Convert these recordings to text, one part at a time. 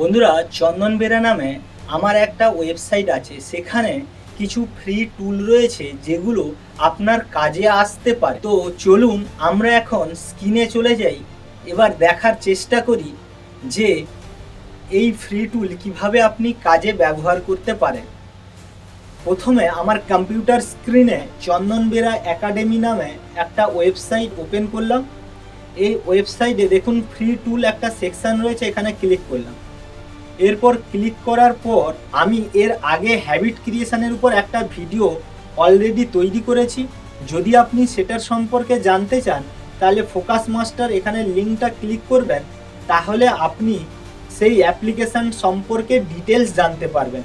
বন্ধুরা, চন্দন বেরা নামে আমার একটা ওয়েবসাইট আছে। সেখানে কিছু ফ্রি টুল রয়েছে যেগুলো আপনার কাজে আসতে পারে। তো চলুন, আমরা এখন স্ক্রিনে চলে যাই। এবার দেখার চেষ্টা করি যে এই ফ্রি টুল কীভাবে আপনি কাজে ব্যবহার করতে পারেন। প্রথমে আমার কম্পিউটার স্ক্রিনে চন্দন বেরা একাডেমি নামে একটা ওয়েবসাইট ওপেন করলাম। এই ওয়েবসাইটে দেখুন ফ্রি টুল একটা সেকশন রয়েছে, এখানে ক্লিক করলাম। এরপর ক্লিক করার পর আমি এর আগে হ্যাবিট ক্রিয়েশনের উপর একটা ভিডিও অলরেডি তৈরি করেছি। যদি আপনি সেটার সম্পর্কে জানতে চান, তাহলে ফোকাস মাস্টার এখানে লিঙ্কটা ক্লিক করবেন। তাহলে আপনি সেই অ্যাপ্লিকেশন সম্পর্কে ডিটেলস জানতে পারবেন।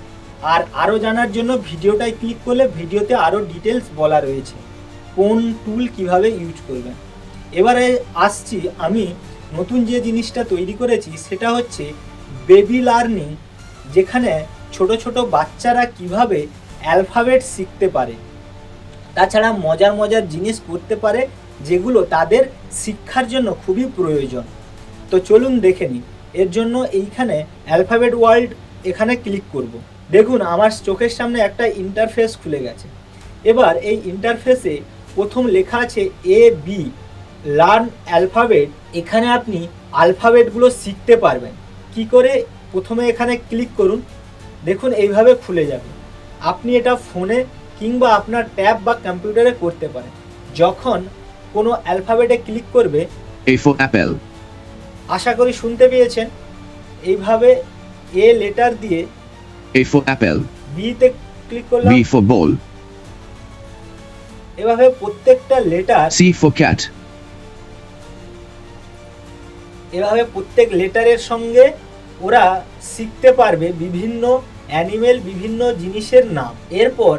আর আরও জানার জন্য ভিডিওটায় ক্লিক করলে ভিডিওতে আরও ডিটেলস বলা রয়েছে। কোন টুল কীভাবে ইউজ করবেন? এবারে আসছি আমি নতুন যে জিনিসটা তৈরি করেছি, সেটা হচ্ছে বেবি লার্নিং যেখানে ছোট ছোট বাচ্চারা কীভাবে অ্যালফাবেট শিখতে পারে। তাছাড়া মজার মজার জিনিস করতে পারে, যেগুলো তাদের শিক্ষার জন্য খুবই প্রয়োজন। তো চলুন দেখে নিই। এর জন্য এইখানে অ্যালফাবেট ওয়ার্ল্ড এখানে ক্লিক করব। দেখুন, আমার চোখের সামনে একটা ইন্টারফেস খুলে গেছে। এবার এই ইন্টারফেসে প্রথম লেখা আছে এ বি লার্ন অ্যালফাবেট এখানে আপনি আলফাবেটগুলো শিখতে পারবেন। কি করে প্রথমে এখানে ক্লিক করুন দেখুন এইভাবে খুলে যাবে আপনি এটা ফোনে কিংবা আপনার ট্যাব বা কম্পিউটারে করতে পারেন যখন কোনো অ্যালফাবেটে ক্লিক করবে apple. আশা করি শুনতে পেয়েছেন এইভাবে এ লেটার দিয়ে A for apple. বিতে ক্লিক করলাম B for বল এভাবে প্রত্যেকটা লেটার সি for cat. এভাবে প্রত্যেক লেটারের সঙ্গে ওরা শিখতে পারবে বিভিন্ন অ্যানিমেল, বিভিন্ন জিনিসের নাম। এরপর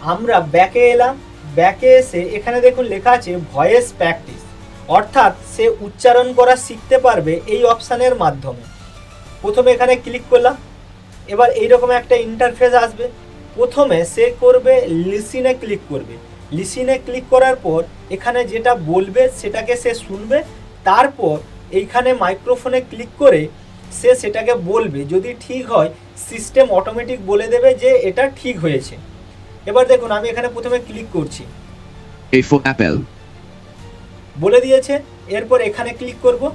আমরা ব্যাকে এলাম। ব্যাকে এসে এখানে দেখুন লেখা আছে, ভয়েস প্র্যাকটিস। অর্থাৎ সে উচ্চারণ করা শিখতে পারবে এই অপশানের মাধ্যমে। প্রথমে এখানে ক্লিক করলাম। এবার এইরকম একটা ইন্টারফেস আসবে। প্রথমে সে করবে লিসিনে ক্লিক করবে। লিসিনে ক্লিক করার পর এখানে যেটা বলবে সেটাকে সে শুনবে। তারপর এইখানে মাইক্রোফোনে ক্লিক করে সে সেটাকে বলবে। যদি ঠিক হয় সিস্টেম অটোমেটিক বলে দেবে যে এটা ঠিক হয়েছে। এবার দেখুন আমি এখানে প্রথমে ক্লিক করছি। Apple. বলে দিয়েছে এরপর এখানে ক্লিক করব।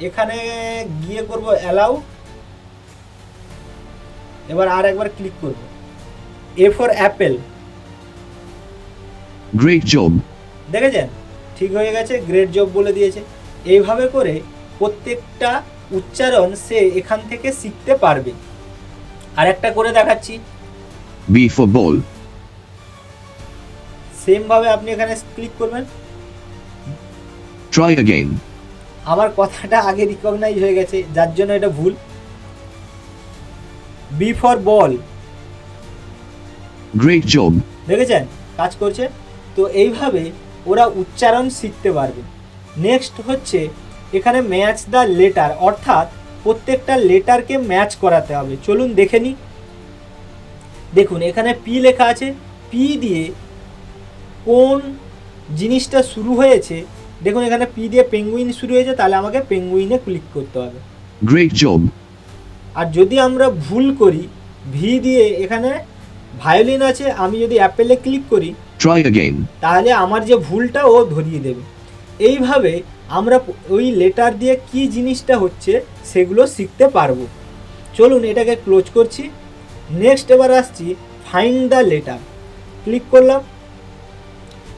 এখানে গিয়ে করব অ্যালাউ এবার আর একবার ক্লিক করব। A for apple great job. দেখেছেন? ঠিক হয়ে গেছে গ্রেট জব বলে দিয়েছে। এইভাবে করে প্রত্যেকটা উচ্চারণ সে এখান থেকে শিখতে পারবে। আর একটা করে দেখাচ্ছি। B for ball. সেমভাবে আপনি এখানে ক্লিক করবেন। Try again. আমার কথাটা আগে রিকগনাইজ হয়ে গেছে যার জন্য এটা ভুল। B for ball Great job. দেখেছেন? কাজ করছে। তো এইভাবে ওরা উচ্চারণ শিখতে পারবে। নেক্সট হচ্ছে এখানে ম্যাচ দ্য লেটার অর্থাৎ প্রত্যেকটা লেটারকে ম্যাচ করাতে হবে। চলুন দেখে নিই দেখুন এখানে পি লেখা আছে। পি দিয়ে কোন জিনিসটা শুরু হয়েছে দেখুন এখানে পি দিয়ে পেঙ্গুইন শুরু হয়েছে তাহলে আমাকে পেঙ্গুইনে ক্লিক করতে হবে। Great job. আর যদি আমরা ভুল করি ভি দিয়ে এখানে ভায়োলিন আছে আমি যদি অ্যাপেলে ক্লিক করি Try again. তাহলে আমার যে ভুলটা ও ধরিয়ে দেবে। এইভাবে আমরা ওই লেটার দিয়ে কি জিনিসটা হচ্ছে সেগুলো শিখতে পারব। চলুন এটাকে ক্লোজ করছি। নেক্সট এবার আসছি ফাইন্ড দ্য লেটার ক্লিক করলাম।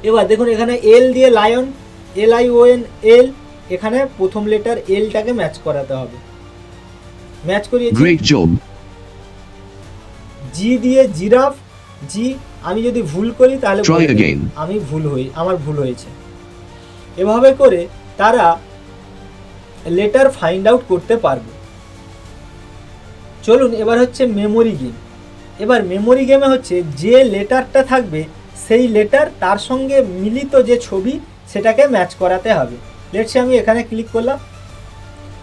এবার দেখুন এখানে এল দিয়ে lion L I O N L এখানে প্রথম লেটার এলটাকে ম্যাচ করাতে হবে। Match job. জি দিয়ে জিরাফ জি আমি যদি ভুল করি তাহলে. আমি ভুল হই আমার ভুল হয়েছে। এভাবে করে তারা লেটার ফাইন্ড আউট করতে পারবে। চলুন এবার হচ্ছে মেমোরি গেম এবার মেমোরি গেমে হচ্ছে যে লেটারটা থাকবে সেই লেটার তার সঙ্গে মিলিত যে ছবি সেটাকে ম্যাচ করাতে হবে। লেটসে আমি এখানে ক্লিক করলাম।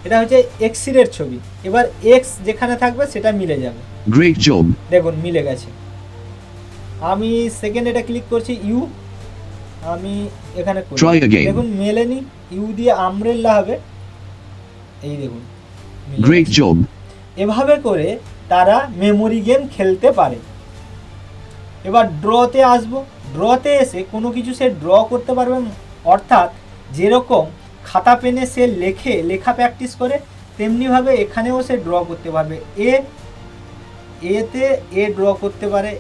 এটা হচ্ছে এক্সিরের ছবি। এবার এক্স যেখানে থাকবে সেটা মিলে যাবে। Great job. দেখুন মিলে গেছে। আমি সেকেন্ড এটা ক্লিক করছি ইউ আমি এখানে. দেখুন মেলেনি ইউ দিয়ে আমরেল্লা হবে এই দেখুন গেছে। job. এভাবে করে তারা মেমোরি গেম খেলতে পারে এবার ড্রতে আসব ড্রতে এসে কোনো কিছু সে ড্র করতে পারবে অর্থাৎ যেরকম খাতা পেনে সে লেখে লেখা প্র্যাকটিস করে তেমনিভাবে এখানেও সে ড্র করতে পারবে এ এতে এ ড্র করতে পারে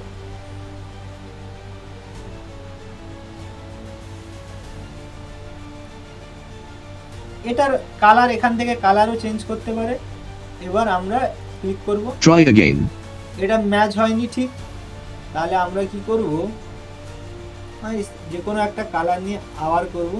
এটার কালার এখান থেকে কালারও চেঞ্জ করতে পারে। এবার আমরা ক্লিক করব। Try again. এটা ম্যাচ হয়নি ঠিক। তাহলে আমরা কি করব? যে কোনো একটা কালার নিয়ে আবার করব।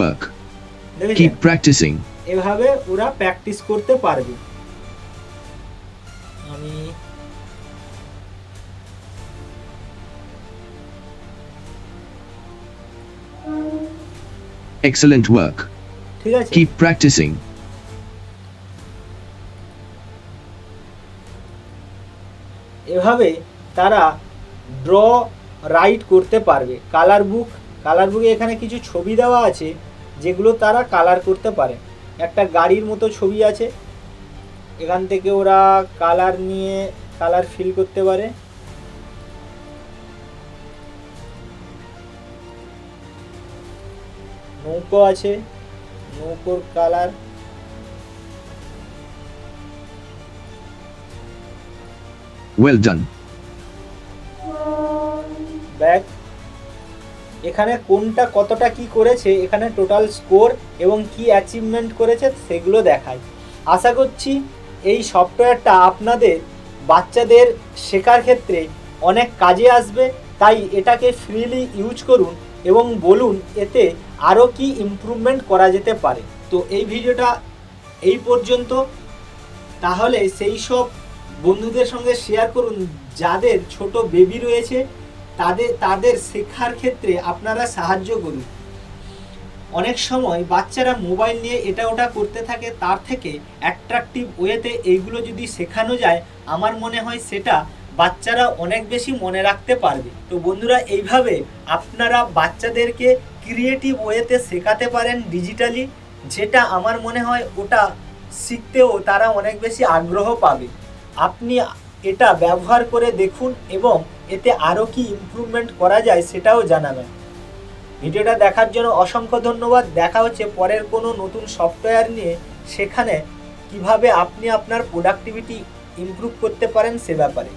Work. দেখেছেন? Keep practicing. এভাবে ওরা প্র্যাকটিস করতে পারবে। Excellent work. ঠিক আছে। Keep practicing. এভাবে তারা ড্র রাইট করতে পারবে। কালার বুক কালার বুকে এখানে কিছু ছবি দেওয়া আছে যেগুলো তারা কালার করতে পারে। একটা গাড়ির মতো ছবি আছে। এখান থেকে ওরা কালার নিয়ে কালার ফিল করতে পারে। নৌকো আছে নৌকোর কালার Well done. ব্যাগ এখানে কোনটা কতটা কি করেছে এখানে টোটাল স্কোর এবং কি অ্যাচিভমেন্ট করেছে সেগুলো দেখায় আশা করছি এই সফটওয়্যারটা আপনাদের বাচ্চাদের শেখার ক্ষেত্রে অনেক কাজে আসবে তাই এটাকে ফ্রিলি ইউজ করুন এবং বলুন এতে আরও কি ইমপ্রুভমেন্ট করা যেতে পারে? তো এই ভিডিওটা এই পর্যন্ত। তাহলে সেই সব বন্ধুদের সঙ্গে শেয়ার করুন। যাদের ছোট বেবি রয়েছে, তাদের তাদের শেখার ক্ষেত্রে আপনারা সাহায্য করুন। অনেক সময় বাচ্চারা মোবাইল নিয়ে এটা ওটা করতে থাকে, তার থেকে অ্যাট্রাকটিভ ওয়েতে এইগুলো যদি শেখানো যায়, আমার মনে হয় সেটা বাচ্চারা অনেক বেশি মনে রাখতে পারবে। তো বন্ধুরা, এইভাবে আপনারা বাচ্চাদেরকে ক্রিয়েটিভ ওয়েতে শেখাতে পারেন ডিজিটালি যেটা আমার মনে হয় ওটা শিখতেও তারা অনেক বেশি আগ্রহ পাবে। আপনি এটা ব্যবহার করে দেখুন এবং এতে আরও কি ইমপ্রুভমেন্ট করা যায় সেটাও জানাবেন। ভিডিওটা দেখার জন্য অসংখ্য ধন্যবাদ। দেখা হচ্ছে পরের কোনো নতুন সফটওয়্যার নিয়ে। সেখানে কীভাবে আপনি আপনার প্রোডাক্টিভিটি ইমপ্রুভ করতে পারেন সে ব্যাপারে।